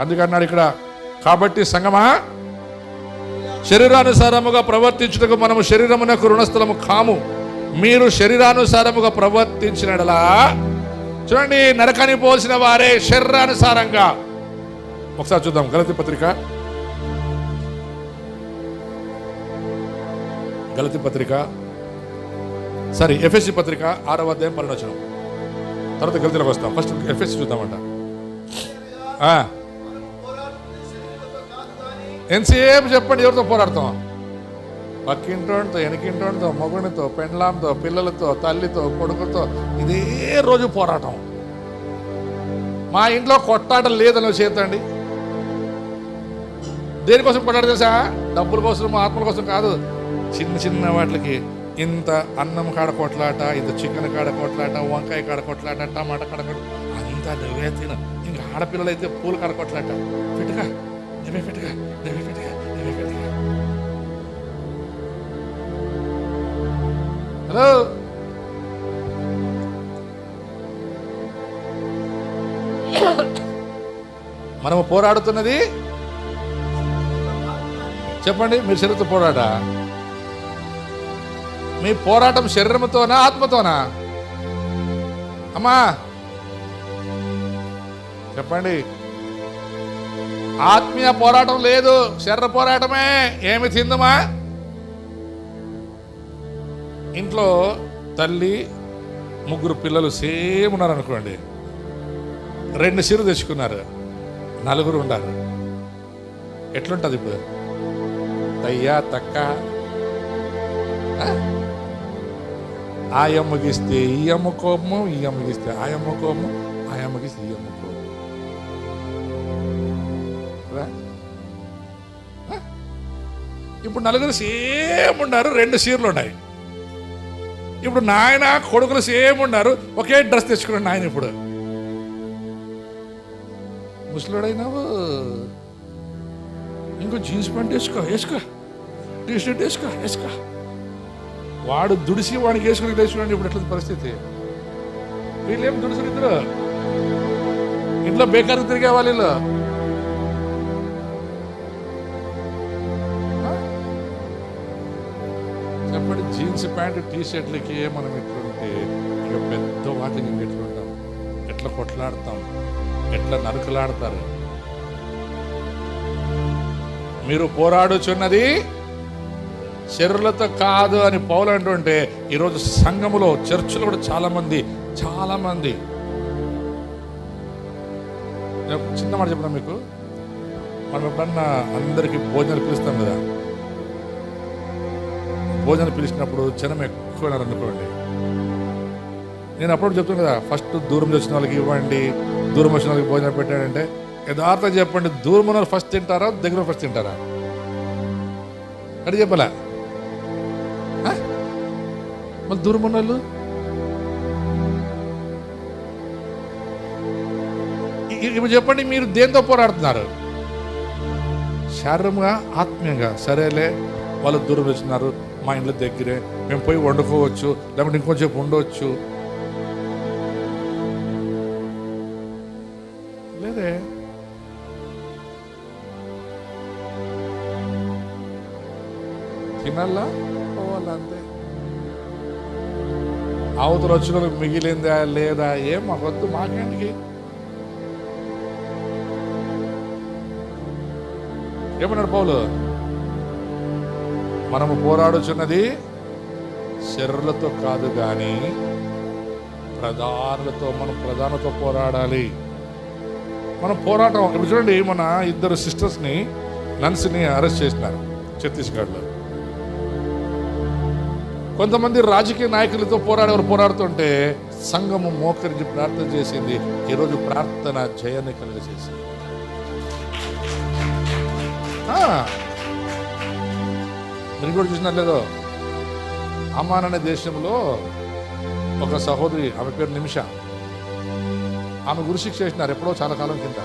అందుకన్నాడు ఇక్కడ కాబట్టి సంగమా? శరీరానుసారముగా ప్రవర్తించుటకు మనము శరీరమునకు రుణస్థలము కాము. మీరు శరీరానుసారముగా ప్రవర్తించినడలా? చూడండి నరకానికి పోల్సిన వారే శరీరానుసారంగా. ఒకసారి చూద్దాం గలతి పత్రిక. గలతి పత్రిక. సారీ ఎఫ్ఎస్సి పత్రిక ఆరవ అధ్యాయం పరిణచనం తర్వాత గలతిలోకి వస్తాం. ఫస్ట్ ఎఫ్ఎస్సి చూద్దామంట. ఆ. ఎంతసేపు చెప్పండి ఎవరితో పోరాడతాం? పక్కింటోడితో వెనకింటోడితో మగునితో పెండ్లాంతో పిల్లలతో తల్లితో కొడుకుతో ఇదే రోజు పోరాటం. మా ఇంట్లో కొట్టాట లేదని చేతండి దేనికోసం కొట్టాడు తెలుసా? డబ్బుల కోసం ఆత్మల కోసం కాదు. చిన్న చిన్న వాటికి ఇంత అన్నం కాడ కొట్లాట ఇంత చికెన్ కాడ కొట్లాట వంకాయ కాడ కొట్లాట టమాటా కాడ కొట్లాట అంతా నువ్వే తిన. ఇంకా ఆడపిల్లలు అయితే పూలు కాడ కొట్లాట. పెట్టుగా హలో? మనము పోరాడుతున్నది? చెప్పండి మీరు శరీరంతో పోరాట. మీ పోరాటం శరీరంతోనా ఆత్మతోనా? అమ్మా! చెప్పండి. ఆత్మీయ పోరాటం లేదు శరీర పోరాటమే. ఏమి తిందమా? ఇంట్లో తల్లి ముగ్గురు పిల్లలు సేమ్ ఉన్నారు అనుకోండి రెండు సిరు తెచ్చుకున్నారు. నలుగురు ఉండారు ఎట్లుంటుంది ఇప్పుడు? తయ్యా తక్క? ఆ? ఆ అమ్మకిస్తే ఈ అమ్మ కోపము ఈ అమ్మకిస్తే ఆ అమ్మ కోపము ఆ అమ్మకిస్తే ఈ అమ్మ ఇప్పుడు నలుగురు సేమ్ ఉన్నారు రెండు సీర్లు ఉన్నాయి. ఇప్పుడు నాయన కొడుకులు సేమ్ ఉన్నారు ఒకే డ్రెస్ తెచ్చుకున్నాడు నాయన ఇప్పుడు. ముసలుడైనావు? ఇంకో జీన్స్ ప్యాంట్ వేసుకో వేసుకో. టీ షర్ట్ వేసుకో వేసుకో. వాడు దుడిసి వాడికి వేసుకుని లేచుకున్నాడు ఇప్పుడు ఎట్లా పరిస్థితి. వీళ్ళేం దుడుసులు ఇద్దరు ఇంట్లో బేకారు తిరిగే వాళ్ళు. జీన్స్ ప్యాంట్ టీ షర్ట్లకి మనం ఎట్లుంటే ఇక పెద్ద వాటికి ఎట్లుంటాం ఎట్లా కొట్లాడతాం? ఎట్లా నరుకులాడతారు? మీరు పోరాడుచున్నది శరీరులతో కాదు అని పౌలు అంటుంటే ఈరోజు సంఘములో చర్చిలో కూడా చాలామంది చాలామంది. చిన్న మాట చెప్పడం మీకు. మనం ఎప్పుడన్నా అందరికీ భోజనాలు పిలుస్తాం కదా? భోజనం పిలిచినప్పుడు జనం ఎక్కువ అనుకోండి. నేను అప్పుడు చెప్తాను కదా ఫస్ట్ దూరం వచ్చిన వాళ్ళకి ఇవ్వండి దూరం వచ్చిన వాళ్ళకి భోజనం పెట్టాడంటే యథార్థం చెప్పండి దూరం ఉన్న ఫస్ట్ తింటారా దగ్గర ఫస్ట్ తింటారా? అడి చెప్పలే? మళ్ళీ దూరం ఉన్న వాళ్ళు? ఇప్పుడు చెప్పండి మీరు దేంతో పోరాడుతున్నారు? శారీరంగా ఆత్మీయంగా. సరేలే వాళ్ళు దూరం వచ్చినారు మా ఇంట్లో దగ్గరే. మేము పోయి వండుకోవచ్చు లేకుంటే ఇంకొంచెం ఉండవచ్చు లేదే? తినాలా? పోవాలా అంతే. అవతల వచ్చిన మిగిలిందా లేదా ఏం మాకొద్దు మాకేంటికి? ఏమన్నాడు పౌలు? మనము పోరాడుచున్నది శరీరులతో కాదు కానీ ప్రధానులతో మనం ప్రధానతో పోరాడాలి. మనం పోరాటం ఇప్పుడు చూడండి మన ఇద్దరు సిస్టర్స్ని నన్స్ని అరెస్ట్ చేసినారు ఛత్తీస్గఢ్లో. కొంతమంది రాజకీయ నాయకులతో పోరాడేవారు పోరాడుతుంటే సంఘము మోకరించి ప్రార్థన చేసింది. ఈరోజు ప్రార్థన జయాన్ని కలుగజేసింది. ఆ. మీరు కూడా చూసినారు లేదో అమ్మాన్ అనే దేశంలో ఒక సహోదరి ఆమె పేరు నిమిష. ఆమె గురుశిక్ష చేసినారు ఎప్పుడో చాలా కాలం కింద.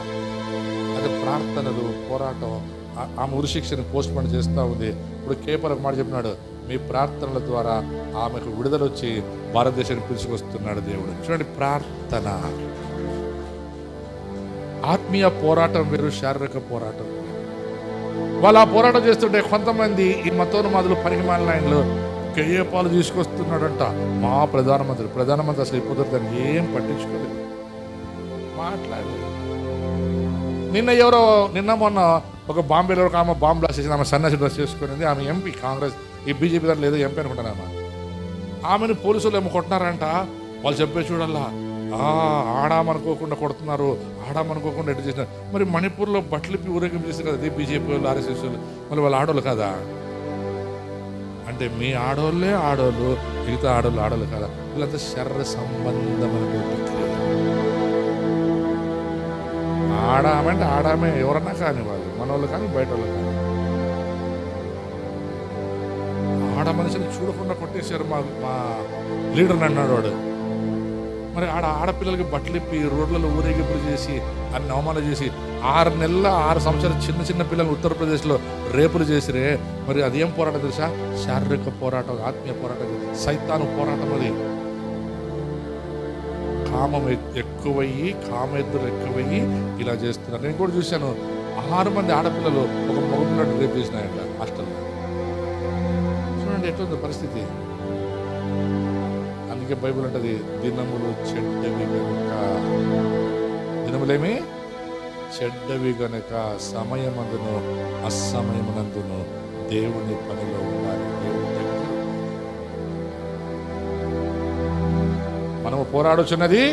అది ప్రార్థనలు పోరాటం ఆమె ఉరిశిక్షను పోస్ట్ పోన్ చేస్తూ ఉంది. ఇప్పుడు కేపర్ ఒక మాట చెప్పినాడు మీ ప్రార్థనల ద్వారా ఆమెకు విడుదల వచ్చి భారతదేశాన్ని పిలుచుకొస్తున్నాడు దేవుడు. చూడండి ప్రార్థన. ఆత్మీయ పోరాటం వేరు శారీరక పోరాటం. వాళ్ళు ఆ పోరాటం చేస్తుంటే కొంతమంది ఈ మతోన్మాదులు పనికిమాలిన ఆయనలు కేఏ పాలు తీసుకొస్తున్నాడంట. మా ప్రధానమంత్రి. ప్రధానమంత్రి అసలు ఇప్పుడు దాన్ని ఏం పట్టించుకోలేదు. మాట్లాడలేదు. నిన్న ఎవరో నిన్న మొన్న ఒక బాంబేలో ఒక ఆమె బాంబు బ్లాస్ట్ చేసింది. ఆమె సన్యాసి డ్రెస్ చేసుకునేది. ఆమె ఎంపీ కాంగ్రెస్ ఈ బీజేపీ దాని లేదు ఎంపీ అనుకుంటాను ఆమె. ఆమెను పోలీసులు ఏమో కొట్టినారంట. వాళ్ళు చెప్పే చూడాలా ఆ, ఆడామనుకోకుండా కొడుతున్నారు. ఆడామనుకోకుండా ఎటు చేసిన. మరి మణిపూర్లో బట్టలు ఊరేగింపు చేస్తారు కదా బీజేపీ వాళ్ళు ఆర్ఎస్ఎస్ వాళ్ళు. మళ్ళీ వాళ్ళు ఆడోళ్ళు కదా? అంటే మీ ఆడోళ్ళే ఆడోళ్ళు మిగతా ఆడోళ్ళు ఆడోళ్ళు కదా? వీళ్ళంతా శరీర సంబంధమైనటువంటి క్రియ ఆడామె అంటే ఆడామే ఎవరన్నా కానీ వాళ్ళు మన వాళ్ళు కానీ బయట వాళ్ళు కానీ. ఆడ మనిషిని చూడకుండా కొట్టేశారు మా మా లీడర్ అన్నాడు వాడు. మరి ఆడ ఆడపిల్లలకి బట్టలు ఇప్పి రోడ్లలో ఊరేగింపులు చేసి అన్ని అవమానాలు చేసి ఆరు నెలల ఆరు సంవత్సరాల చిన్న చిన్న పిల్లలు ఉత్తరప్రదేశ్లో రేపులు చేసిరే. మరి అదేం పోరాటం తెలుసా? శారీరక పోరాటం ఆత్మీయ పోరాటం. సైతాను పోరాటం అది. కామం ఎక్కువయ్యి కామెద్దులు ఎక్కువయ్యి ఇలా చేస్తున్నారు. నేను కూడా చూశాను. ఆరు మంది ఆడపిల్లలు ఒక మగపిల్లడు రేపు చేసినాయంట హాస్టల్లో. చూడండి ఎట్లుంది పరిస్థితి. అందుకే బైబిల్ అంటది దినములు చెడ్డవి కనుక దినములేమి? చెడ్డవి గనుక సమయమందును అసమయమునందును దేవుని పనిలో ఉండాలి. దేవుని దగ్గర. మనము పోరాడుచున్నది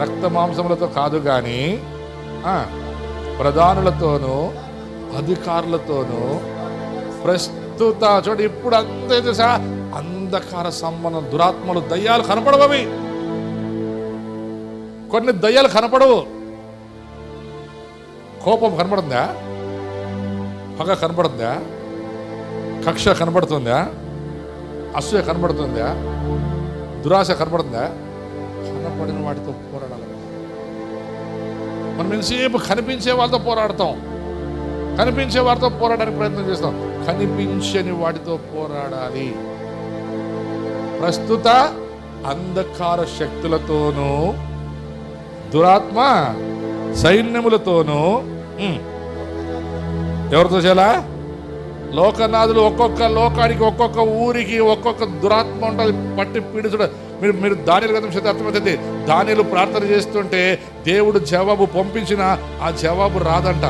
రక్త మాంసములతో కాదు కానీ ప్రధానులతోనూ అధికారులతోనూ ప్రస్తుత చూడండి ఇప్పుడు అంతే తెలుసా అంధకార సంబంధం దురాత్మలు దయ్యాలు కనపడవవి. కొన్ని దయ్యాలు కనపడవు. కోపం కనపడుందా పగ కనపడుందా కక్ష కనపడుతుందా? అసూయ కనపడుతుందా? దురాశ కనపడుతుందా? కనపడిన వాటితో పోరాడాలి. మనం ఎంతసేపు కనిపించే వాళ్ళతో పోరాడతాం? కనిపించే వారితో పోరాడడానికి ప్రయత్నం చేస్తాం. కనిపించని వాటితో పోరాడాలి. ప్రస్తుత అంధకార శక్తులతోనూ దురాత్మ సైన్యములతోనూ ఎవరితో చేయాలా? లోకనాథులు ఒక్కొక్క లోకానికి ఒక్కొక్క ఊరికి ఒక్కొక్క దురాత్మ ఉంటుంది. పట్టి పీడిచుడు మీరు మీరు దానిలు కదా చేత అర్థమవుతుంది దానిలు ప్రార్థన చేస్తుంటే దేవుడు జవాబు పంపించిన ఆ జవాబు రాదంట.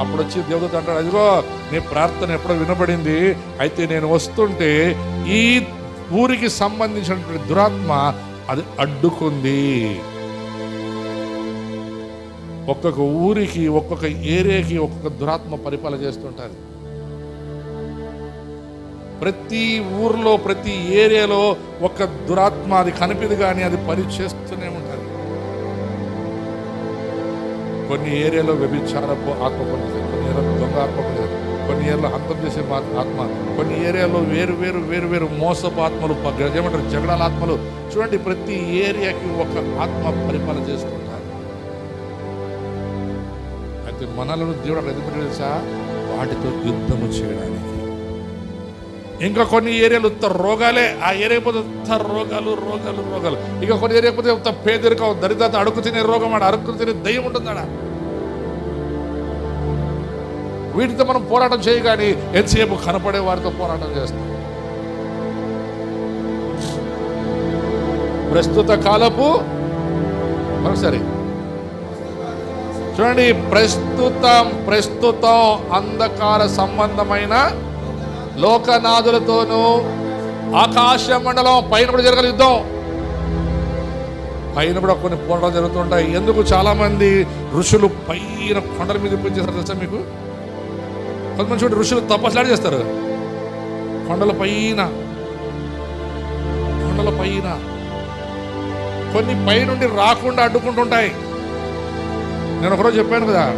అప్పుడు వచ్చి దేవుడు అంటాడు అదిగో నీ ప్రార్థన ఎప్పుడో వినబడింది? అయితే నేను వస్తుంటే ఈ ఊరికి సంబంధించినటువంటి దురాత్మ అది అడ్డుకుంది. ఒక్కొక్క ఊరికి ఒక్కొక్క ఏరియాకి ఒక్కొక్క దురాత్మ పరిపాలన చేస్తుంటారు. ప్రతి ఊర్లో ప్రతి ఏరియాలో ఒక దురాత్మ అది కనిపిది కానీ అది పని చేస్తూనే ఉంటుంది కొన్ని ఏరియాలో వ్యభిచారపు ఆత్మ కొన్ని ఏరియాలో దొంగ ఆత్మ కొన్ని ఏరియాలో అంతం చేసే ఆత్మ. కొన్ని ఏరియాలో వేరు వేరు వేరు వేరు మోసపు ఆత్మలు ఏమంటారు జగడాల ఆత్మలు చూడండి ప్రతి ఏరియాకి ఒక ఆత్మ పరిపాలన చేస్తుంటారు అయితే మనలను దేవుడు అక్కడ ఎందుకు తెలుసా? వాటితో యుద్ధము చేయడానికి. ఇంకా కొన్ని ఏరియాలు ఉత్త రోగాలే. ఆ ఏరియా పోతే ఉత్త రోగాలు రోగాలు రోగాలు. ఇంకా కొన్ని ఏరియా పోతే ఉత్త పేదరికం దరిద్రత అడుగు తినే రోగం ఆడ అడుగు తినే దయ్యం ఉంటుందాడ? వీటితో మనం పోరాటం చేయగాని ఎంతసేపు కనపడే వారితో పోరాటం చేస్తాం. ప్రస్తుత కాలపు మరొకసారి చూడండి ప్రస్తుతం ప్రస్తుతం అంధకార సంబంధమైన లోకనాథులతోనూ ఆకాశ మండలం పైన కూడా జరగల యుద్ధం. పైన కూడా కొన్ని పోరాటాలు జరుగుతుంటాయి. ఎందుకు చాలామంది ఋషులు పైన కొండల మీద పనిచేస్తారు తెలుసా మీకు? కొంతమంది చూడండి ఋషులు తపస్సులాడి చేస్తారు? కొండల పైన. కొండల పైన. కొన్ని పైనుండి రాకుండా అడ్డుకుంటుంటాయి. నేను ఒకరోజు చెప్పాను కదా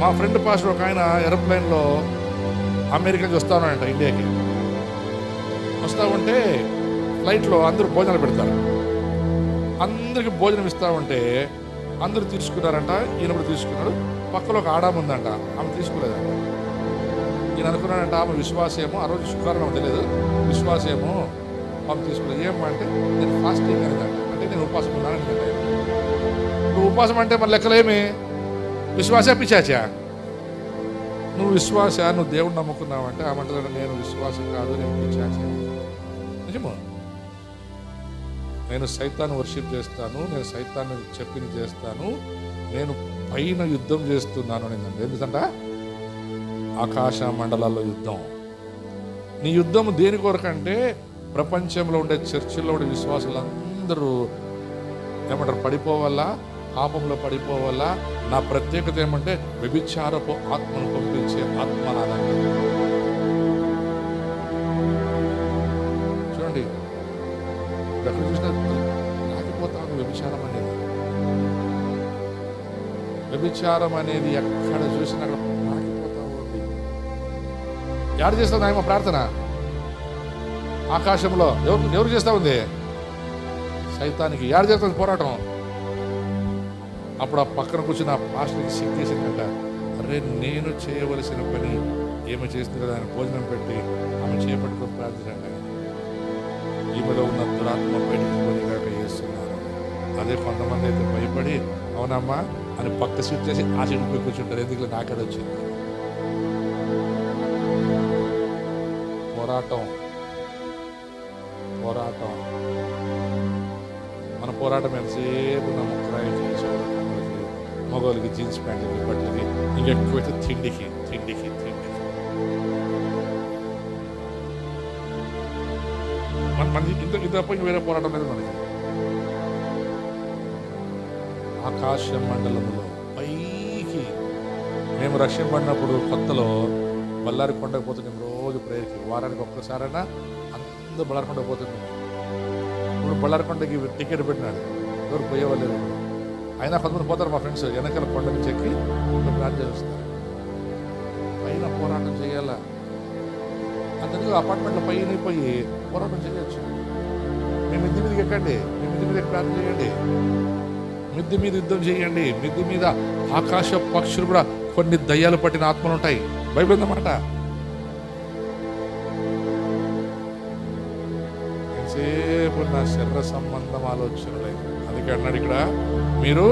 మా ఫ్రెండ్ పాస్టర్ ఒక ఆయన ఏరోప్లేన్లో అమెరికా వస్తానంట ఇండియాకి. వస్తా ఉంటే ఫ్లైట్లో అందరూ భోజనాలు పెడతారు. అందరికి భోజనం ఇస్తా ఉంటే అందరూ తీసుకున్నారంట ఈయన కూడా తీసుకున్నాడు. పక్కలో ఒక ఆడామ ఉందంట ఆమె తీసుకోలేదంట. ఈయన అనుకున్నానంటే ఆమె విశ్వాసేమో ఆ రోజు శుక్రవారం తెలియదు. విశ్వాసేమో ఆమె తీసుకోలేదు ఏమంటే నేను ఫాస్టింగ్ అనేదంట అంటే నేను ఉపవాసం ఉన్నానని నువ్వు ఉపవాసం అంటే మన లెక్కలేమి? విశ్వాస పిచాచా నువ్వు విశ్వాస? నువ్వు దేవుడు నమ్ముకున్నావు అంటే ఆ మంటలో నేను విశ్వాసం కాదు నేను పిచాచ నిజమో? నేను సైతాన్ని వర్షిప్ చేస్తాను నేను సైతాన్ని చెప్పింది చేస్తాను నేను పైన యుద్ధం చేస్తున్నాను నేను ఎందుకంటే ఆకాశ మండలాల్లో యుద్ధం. నీ యుద్ధం దేని కొరకంటే ప్రపంచంలో ఉండే చర్చిల్లో ఉండే విశ్వాసులందరూ ఏమంటారు పడిపోవాలా పాపంలో పడిపోవాలా నా ప్రత్యేకత ఏమంటే వ్యభిచారపు ఆత్మను పంపించే ఆత్మనాదం. చూడండి ఎక్కడ చూసినా రాకపోతాను వ్యభిచారం అనేది. వ్యభిచారం అనేది ఎక్కడ చూసినా అక్కడ ఎవరు చేస్తుంది ఆయన ప్రార్థన? ఆకాశంలో ఎవరు ఎవరు చేస్తా ఉంది? సైతానికి యారు చేస్తుంది పోరాటం? అప్పుడు ఆ పక్కన కూర్చున్న ఆ పాస్టర్కి సిగ్గేసిందంట అరే నేను చేయవలసిన పని ఏమి చేస్తుంది కదా ఆయన భోజనం పెట్టి ఆమె చేపట్టుకొని ప్రార్థించండి ఈమెలో ఉన్న దురాత్మ బయటకు పోయినాక చేస్తున్నారు అదే కొంతమంది అయితే భయపడి అవునమ్మా అని పక్క సీట్ చేసి ఆ సీట్ పోయి కూర్చుంటారు. ఎందుకు? నాకడ వచ్చింది? పోరాటం. పోరాటం. మన పోరాటం ఎంతసేపు నా ముక్కరాయికి చౌరకమ్మలకి మగవాళ్ళకి జీన్స్ ప్యాంట్లకి బట్టలకి ఇంకెక్కువైతే తిండికి తిండికి తిండికి. మన మన ఇంత ఇంత తప్ప వేరే పోరాటం లేదు మనకి. ఆకాశ మండలంలో పైకి. మేము రష్యన్ పడినప్పుడు కొత్తలో బళ్ళారి కొండకు పోతున్నాం రోజు ప్రేయర్కి వారానికి ఒక్కసారైనా అందరూ బళ్ళారి పోతుంది. ఇప్పుడు బళ్ళారకొండకి టికెట్ పెట్టినాడు. ఎవరు పోయేవాళ్ళు అయినా కొంతమంది పోతారు మా ఫ్రెండ్స్. వెనకాల కొండకి చెక్కి ప్రార్థన చేస్తారు. పైన పోరాటం చేయాలా? అంతకు అపార్ట్మెంట్లో పైన పోయి పోరాటం చేయొచ్చు. మేము మిద్ది మీదకి ఎక్కండి. మీ మిద్ది మీద ప్రార్థన చేయండి. మిద్ది మీద యుద్ధం చేయండి. మిద్ది మీద ఆకాశ పక్షులు కూడా కొన్ని దయ్యాలు పట్టిన ఆత్మలు ఉంటాయి. భయపడిందన్నమాట ఉందన్నమాట నా శరీర సంబంధం ఆలోచనలే అందుకే అన్నాడు ఇక్కడ మీరు?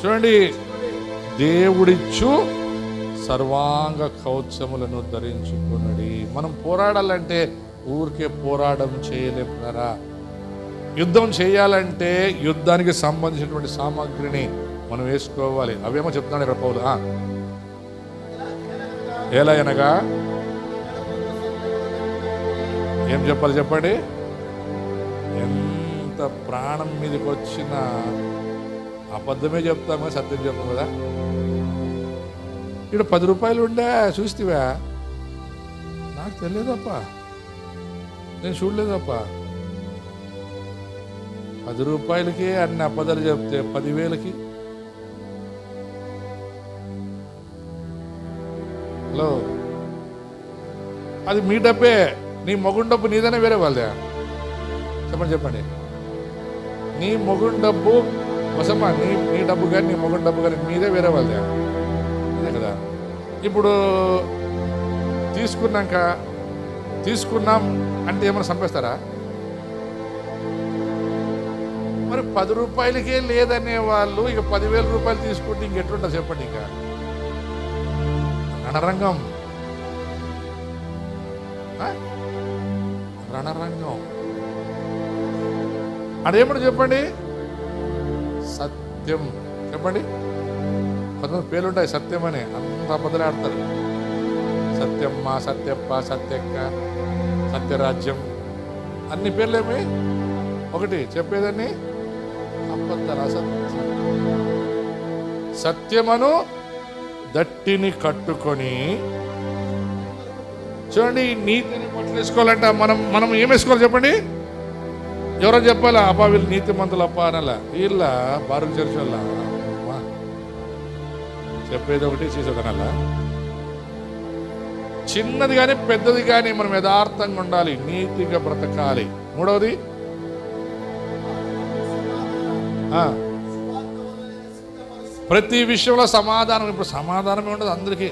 చూడండి దేవుడిచ్చు సర్వాంగ కౌత్సములను ధరించుకున్నది మనం పోరాడాలంటే ఊరికే పోరాడం చేయలేమున్నారా యుద్ధం చేయాలంటే యుద్ధానికి సంబంధించినటువంటి సామాగ్రిని మనం వేసుకోవాలి. అవేమో చెప్తున్నాడు ఇక్కడ పౌలు. ఎలా అనగా? ఏం చెప్పాలి చెప్పండి? ఎంత ప్రాణం మీదకి వచ్చిన అబద్ధమే చెప్తాం కదా సత్యం చెప్తాం కదా? ఇక్కడ పది రూపాయలు ఉండే చూస్తేవా? నాకు తెలియదప్ప. నేను చూడలేదప్ప. పది రూపాయలకి అన్ని అబద్ధాలు చెప్తే పదివేలకి. హలో? అది మీ డబ్బే. నీ మొగుడు డబ్బు నీదనే వేరే వాళ్ళదే. చెప్పండి చెప్పండి. నీ మొగుడు డబ్బు వసమ్మా నీ నీ డబ్బు కానీ నీ మొగుడు డబ్బు కానీ మీదే వేరే వాళ్ళదే. ఇప్పుడు తీసుకున్నాక తీసుకున్నాం అంటే ఏమైనా చంపేస్తారా? మరి పది రూపాయలకే లేదనే వాళ్ళు ఇక పదివేల రూపాయలు తీసుకుంటే ఇంకెట్లుంటుంది చెప్పండి ఇంకా. రణరంగం. రణరంగం. అదేమిటి చెప్పండి? సత్యం. చెప్పండి. కొంతమంది పేర్లుంటాయి సత్యం అని. అంత బదులాడతారు సత్యమ్మ సత్యప్ప సత్యక్క సత్యరాజ్యం. అన్ని పేర్లేమి? ఒకటి చెప్పేదాన్ని? అబద్ధాలు అసత్యం సత్యమను దట్టిని కట్టుకొని చూడండి నీతిని బట్టలు వేసుకోవాలంటే మనం మనం ఏం వేసుకోవాలి చెప్పండి? ఎవరో చెప్పాలా? అబ్బా వీళ్ళు నీతి మంతులు అప్ప అనలా? వీళ్ళ బారు చర్చ చెప్పేది ఒకటి చేసేది చిన్నది కానీ పెద్దది కానీ మనం యథార్థంగా ఉండాలి నీతిగా బ్రతకాలి. మూడవది? ప్రతి విషయంలో సమాధానం ఇప్పుడు సమాధానమే ఉండదు అందరికీ.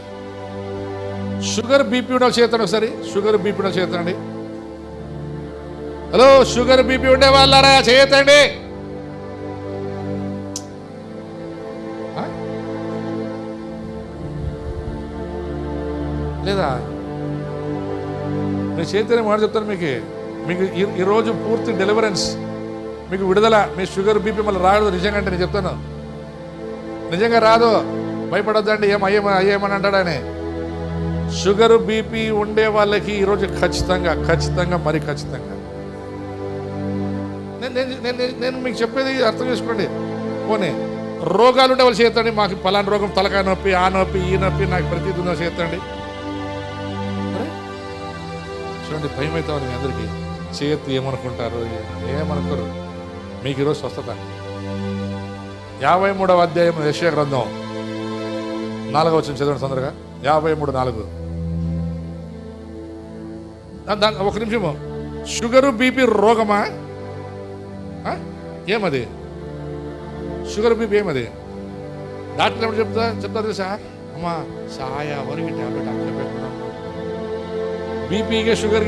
షుగర్ బీపీ ఉండాలి చేతండి ఒకసారి. షుగర్ బీపీ ఉండాలి చేతండి హలో షుగర్ బీపీ ఉండే వాళ్ళారా? చేయతండి లేదా? నేను చేతనే మాట చెప్తాను మీకు. మీకు ఈరోజు పూర్తి డెలివరెన్స్ మీకు విడుదల మీ షుగర్ బీపీ మళ్ళీ రాదు నిజంగా అంటే నేను చెప్తాను. నిజంగా రాదు. భయపడొద్దండి ఏం అయ్యేమ అయ్యేమని అంటాడని షుగర్ బీపీ ఉండే వాళ్ళకి ఈరోజు ఖచ్చితంగా ఖచ్చితంగా మరి ఖచ్చితంగా. నేను నేను- నేను నేను మీకు చెప్పేది అర్థం చేసుకోండి. పోనీ రోగాలు ఉండే వాళ్ళు చేతండి మాకు పలానా రోగం తలకాయ నొప్పి ఆ నొప్పి ఈ నొప్పి నాకు ప్రతి చేతండి చూడండి భయం అవుతాం మీ అందరికీ. చేయొద్దు ఏమనుకుంటారు? ఏమనుకోరు? మీకు ఈరోజు స్వస్థత. యాభై మూడవ అధ్యాయం యశ్వ గ్రంథం. నాలుగవ వచ్చిన చదవండి తొందరగా. యాభై మూడు నాలుగు ఒక నిమిషము. షుగరు బీపీ రోగమా? ఏమది? షుగర్ బీపీ ఏమది? డాక్టర్ ఏమిటి చెప్తా చెప్తా తెలుసా? అమ్మా సాయ వరకు ట్యాబ్లెట్ అక్కడ పెట్టుకున్నాం. ಬಿ ಪಿಗೆ సాయవర్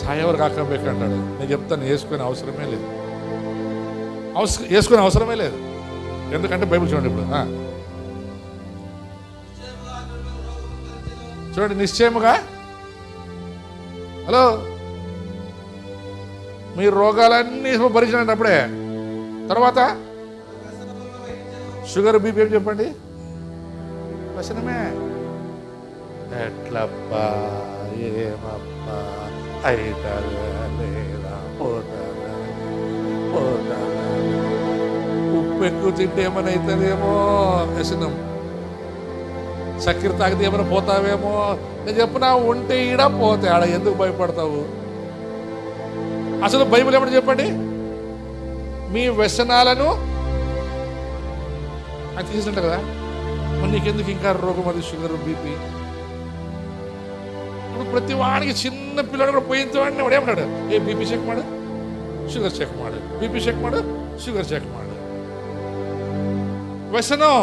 ಸಾಯೋರ್ಗೆ ಹಾಕಬೇಕಂటాడు నేను చెప్తాను వేసుకునే అవసరమే లేదు అవసరం వేసుకునే అవసరమే లేదు ఎందుకంటే బైబిల్ చూడండి ఇప్పుడు చూడండి నిశ్చయముగా హలో మీ రోగాలన్నీ భరించినట్టు అప్పుడే తర్వాత షుగర్ బీపీ ఏం చెప్పండి వచనమే ఎట్లప్పా ఏమప్పా అయితదా లేదా పోతాదా ఉప్పు ఎక్కువ తింటే ఏమైనా అవుతుందేమో వ్యసనం. చక్కెర తాగితే ఏమైనా పోతావేమో? నేను చెప్పినా ఉంటే ఈడ పోతే ఆడ ఎందుకు భయపడతావు? అసలు బైబిల్ ఏమని చెప్పండి? మీ వ్యసనాలను అది తీసుకుంటా కదా? మరి నీకెందుకు ఇంకా రోగం అది షుగర్ బీపీ? ప్రతి వాడికి చిన్న పిల్లడు కూడా పోయిన వాడిని వాడు ఏమన్నాడు ఏ బీపీ చెక్ మాడు? షుగర్ చెక్ మాడు. బీపీ చెక్ మాడు? షుగర్ చెక్ మాడు. వ్యసనం.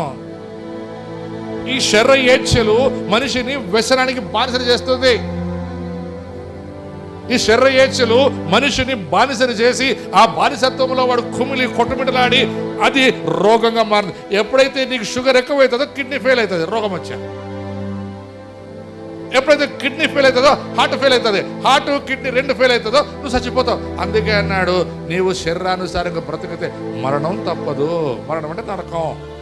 ఈ శర్ర ఏడ్చలు మనిషిని వ్యసనానికి బానిసలు చేస్తుంది. ఈ శర్ర ఏడ్చలు మనిషిని బానిసలు చేసి ఆ బానిసత్వంలో వాడు కుమిలి కొట్టుమిటలాడి అది రోగంగా మారింది. ఎప్పుడైతే నీకు షుగర్ ఎక్కువైతుందో కిడ్నీ ఫెయిల్ అవుతుంది రోగం వచ్చా ఎప్పుడైతే కిడ్నీ ఫెయిల్ అవుతుందో హార్ట్ ఫెయిల్ అవుతుంది. హార్ట్ కిడ్నీ రెండు ఫెయిల్ అవుతుందో నువ్వు చచ్చిపోతావు. అందుకే అన్నాడు నీవు శరీరానుసారంగా బ్రతికితే మరణం తప్పదు. మరణం అంటే నరకం.